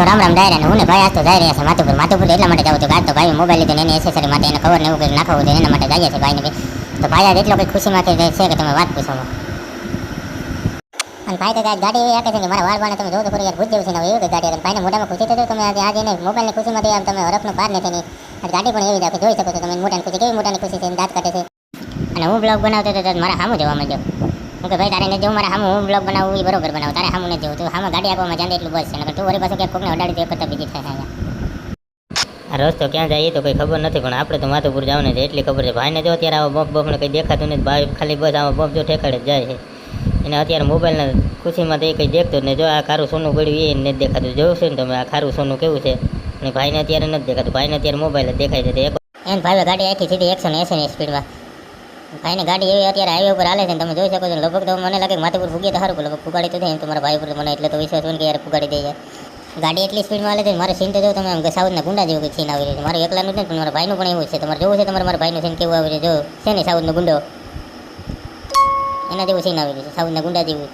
તો રામ રામ ડાયરા હું ભાઈ આજ તો જાય રહ્યા છે માધુપુર માધુપુર એટલા માટે જાવ તો આજ તો ભાઈ મોબાઈલ લીધો એની એસેસરી માટે એને ખબર ને એવું કંઈક નાખવું છે એના માટે જઈએ છે ભાઈને તો ભાઈ આજ એટલો કંઈક ખુશીમાં કે છે કે તમે વાત પૂછો અને ભાઈ તો ગાડી એવી આપે છે કે મારા વાળ બાણે તમે જોવો તો ખરી યાર ભૂજ જેવું છે ને એવું ગાડી હતી. ભાઈને મોઢામાં ખુશી થતું તમે આજે આજે મોબાઈલની ખુશીમાંથી આમ તમે હરફનો પાર નથી નહીં અને ગાડી પણ એવી જ જોઈ શકો છો તમે મોટાની ખુશી, કેવી મોટાની ખુશી છે દાંત કાઢે છે. અને હું બ્લોગ બનાવતો હતો મારા સામું જોવા માંડ્યો. હું કે ભાઈ તારે ને જેવું મારા સામું હું બ્લોગ બનાવું એ બરોબર બનાવું. તારે નથી જેવું તું સામે ગાડી આપવામાં જાણે એટલું બસ છે. નકર તું વળી પાછું ક્યાંક કોકને અડાડી દે કરતા બીજી થાય અહીંયા. રસ્તો ક્યાં જાય એ તો કંઈ ખબર નથી પણ આપણે તો માથુપુર જવાનું છે એટલી ખબર છે. ભાઈને જો અત્યારે આવા બફ બફને કંઈ દેખાતું નથી ભાઈ ખાલી બસ આવા બફ જો ઠેકાડે જાય છે. એને અત્યારે મોબાઈલના ખુશીમાં તો એ કંઈ દેખતો ને જો આ ખારું સોનું પડ્યું એ નથી દેખાતું. જોયું છે ને તમે આ ખારું સોનું કેવું છે? અને ભાઈને અત્યારે નથી દેખાતું. ભાઈને અત્યારે મોબાઈલ જ દેખાય છે. એમ ભાઈ ગાડી આખી સીધી એકસો ને એસી સ્પીડમાં ભાઈની ગાડી એવી અત્યારે હાઈવે ઉપર હાલે છે તમે જોઈ શકો છો લગભગ તો મને લાગે માથે પર ફૂગીએ તો સારું લગભગ ફુગાડી તો થાય એમ તો ભાઈ ઉપર મને એટલે તો વિશ્વાસ હોય કે યાર ફુગાડી દઈએ ગાડી એટલી સ્પીડમાં હાલે છે મારે સીન તો જો તમે એમ સાઉથના ગુંડા જેવું કે સીન આવી રહ્યું છે. મારું એકલાનું જ પણ મારા ભાઈનું પણ એવું છે. તમારે જોવું છે તમારે મારા ભાઈનું સીન કેવું આવી રહ્યું જો, છે ને સાઉથનો ગુંડો? એના જેવું સીન આવી રહ્યું છે, સાઉથના ગુંડા જેવું.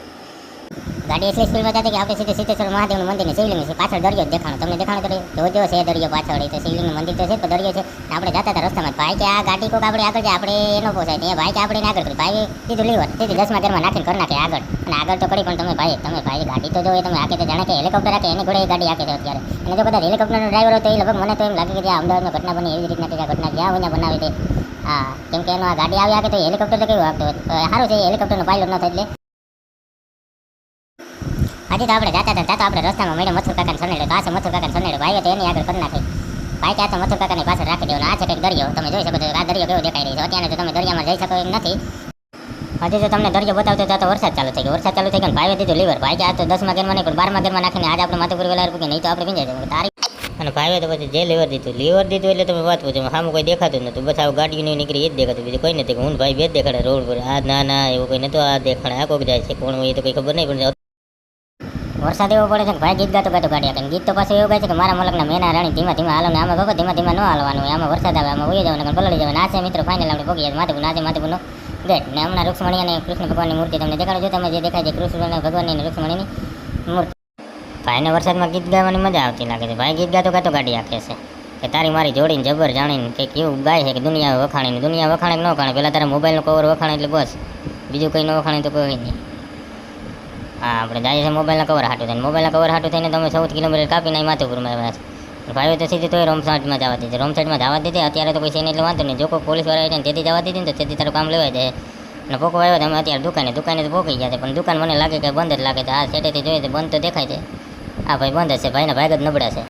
ગાડી એટલી સ્પીડમાં જતી કે આપણે સીધે સિદ્ધેશ્વર મહાદેવનું મંદિર ને શિવલિંગ છે, પાછળ દરિયો દેખાણો. તમને દેખાણો તો જોજો છે દરિયો પાછળ, એ તો શિવલિંગનું મંદિર તો છે, પણ દરિયો છે. આપણે જતા હતા રસ્તામાં ભાઈ કે આ ગાડી કોક આપણે આગળ જાય આપણે એનો પોસાય. ત્યાં ભાઈ કે આપણે આગળ કરી. ભાઈ કીધું લીવર સીધી દસમા ઘરમાં નાખીને કરી નાખે આગળ. અને આગળ તો કરી પણ તમે ભાઈ તમે ભાઈ ગાડી તો જો એ તમે આખી તો જાણે કે હેલિકોપ્ટર રાખે, એની ઘોડે ગાડી આખે છે અત્યારે. અને જો કદાચ હેલિકોપ્ટરનો ડ્રાઈવર તો એ લગભગ મને તો એમ લાગે કે જે અમદાવાદમાં ઘટના બની, એવી રીતના કે ઘટના જ્યાં હોય બનાવી દે. હા, કેમ કે એનો આ ગાડી આવી આકે તો હેલિકોપ્ટર તો કેવું આપતું સારું છે હેલિકોપ્ટરનો પાયલોટ ન થાય એટલે. આજે તો આપણે જાતા હતા, જાતા આપણે રસ્તામાં મળ્યા મથુર કાકાને સનેડે છે મથુર કાકાને સનેડે ભાઈ તો એની આગળ કરી નાખી. ભાઈ, ત્યાં તો મથુર કાકાની પાછળ રાખી દેવાનો. આ છે કંઈક દરિયો. તમે જોઈ શકો છો, આ દરિયો કેવો દેખાઈ રહ્યો છે. અત્યારે તો તમે દરિયામાં જઈ શકો એમ નથી. હજી તો તમને દરિયો બતાવતો ત્યાં તો વરસાદ ચાલુ થઈ ગયો. વરસાદ ચાલુ થઈ ગયો ભાઈ દીધું લીવર. ભાઈ આ તો દસમાં ગેરમાં નહીં બારમા ગેરમાં નાખીને આજે આપણે માથુપુર વેલા કે નહીં, તો આપણે ભીંજાઈ જવું તારી અને ભાઈએ તો પછી જે લીવર દીધું. લીવર દીધું એટલે તમે વાત પૂછો. સામે કોઈ દેખાતું નતું. બસ આવું ગાડીઓ નહીં નીકળી એ જ દેખાતું. બીજું કોઈ નથી. હું ભાઈ બે જ દેખાડે રોડ પર. આ ના ના, એવું કોઈ નતું. આ દેખાડે. આ કોઈક જાય છે. કોણ હોય એ તો કંઈ ખબર નહીં, પણ વરસાદ એવો પડે છે કે ભાઈ ગીત ગાતો ગાતો ગાડી આપે ગીત તો પાછું એવું ગાય છે કે મારા મલકના મેના રાણી, ધીમા ધીમા હાલો ને આમાં ભગો ધીમા ધીમા ન હાલવાનું આમાં વરસાદ આવે, આમાં ઉઈ જવાનું પલળી જવાનું. આ છે મિત્રો ફાઇનલ આપણે પગીએ માથે નાચે માથે નો ગેટ. ને હમણાં રૂક્ષ્મણી અને કૃષ્ણ ભગવાનની મૂર્તિ તમને દેખાડો જો તમે જે દેખાય છે કૃષ્ણ ભગવાનની અને રૂક્ષ્મણીની મૂર્તિ. ભાઈને વરસાદમાં ગીત ગાવાની મજા આવતી લાગે છે. ભાઈ, ગીત ગાતો ગાતો ગાડી આપે છે. કે તારી મારી જોડીને જબર જાણીને કે એવું ગાય છે કે દુનિયા વખાણીને. દુનિયા વખાણે ન વખાણે? પહેલાં તારા મોબાઈલનો કવર વખાણે એટલે બસ. બીજું કંઈ ન વખાણે તો કોઈ નહીં. હા, આપણે જાય છે મોબાઈલના કવર હાટું થઈને. મોબાઈલના કવર હાટું થઈને તમે ચૌદ કિલોમીટર કાપી નાખી માથુપુરમાં આવ્યા છે ભાઈઓ તો સીધી તો રોમ જવા દીધી. રોમ સાઈડમાં જવા દીધી, અત્યારે તો કોઈ છે એટલે વાંધો નહીં. જો કોઈ પોલીસવાળા આવે ને તેથી જવા દીધી ને તો તેથી તારું કામ લેવાય જાય. અને પોકો આવ્યો તમે અત્યારે દુકાને દુકાને તો પોકી ગયા છે. પણ દુકાન મને લાગે કે બંધ જ લાગે છે. આ સેટેથી જોઈએ તો બંધ તો દેખાય છે. આ ભાઈ બંધ હશે છે. ભાઈના ભાગ જ નબળા છે.